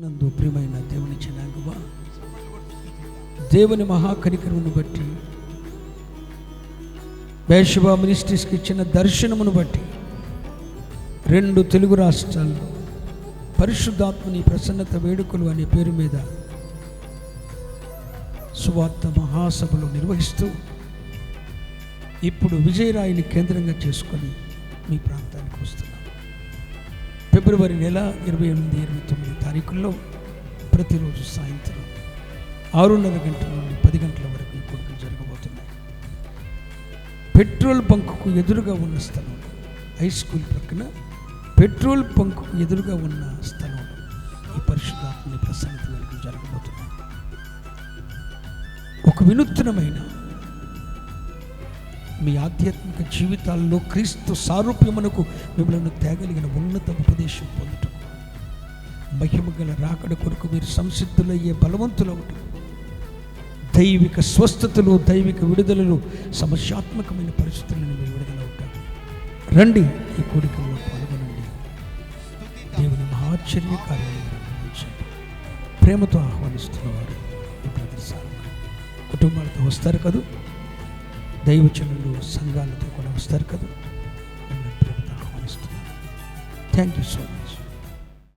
నందు ప్రియమైన దేవుని జనాంగమా? దేవుని మహాకనికరమును బట్టి బేషబా మినిస్ట్రీస్కి ఇచ్చిన దర్శనమును బట్టి రెండు తెలుగు రాష్ట్రాల్లో పరిశుద్ధాత్మని ప్రసన్నత వేడుకలు అనే పేరు మీద సువార్త మహాసభలు నిర్వహిస్తూ ఇప్పుడు విజయరాయిని కేంద్రంగా చేసుకొని మీ ప్రాంతానికి వస్తున్నాం. ఫిబ్రవరి నెల ఇరవై ఎనిమిది ఇరవై తొమ్మిది తారీఖుల్లో ప్రతిరోజు సాయంత్రం ఆరున్నర గంటల నుండి పది గంటల వరకు ఈ కొడుకులు జరగబోతున్నాయి. పెట్రోల్ బంకుకు ఎదురుగా ఉన్న స్థలం హై స్కూల్ పక్కన పెట్రోల్ బంకుకు ఎదురుగా ఉన్న స్థలం ఈ పరిశుద్ధాత్మని ప్రసన్నత వరకు జరగబోతున్నాయి. ఒక వినూత్నమైన మీ ఆధ్యాత్మిక జీవితాల్లో క్రీస్తు సారూప్యమునకు మిమ్మల్ని తేగలిగిన ఉన్నత ఉపదేశం పొందటం. మహిమ గల రాకడ కొరకు మీరు సంసిద్ధులయ్యే బలవంతులవటం. దైవిక స్వస్థతలు దైవిక విడుదలలు సమస్యాత్మకమైన పరిస్థితులను మీరు విడుదలవుతారు రండి ఈ కోరికల్లో పాల్గొనండి. దేవుని మహాశ్చర్య కార్యాలను ప్రేమతో ఆహ్వానిస్తున్నవారు ప్రదర్శన కుటుంబాలతో వస్తారు కదా? దైవచనులు సంఘాలతో కూడా వస్తారు కదా. మిమ్మల్ని ప్రేమతో ఆహ్వానిస్తున్నాను థ్యాంక్ యూ సో మచ్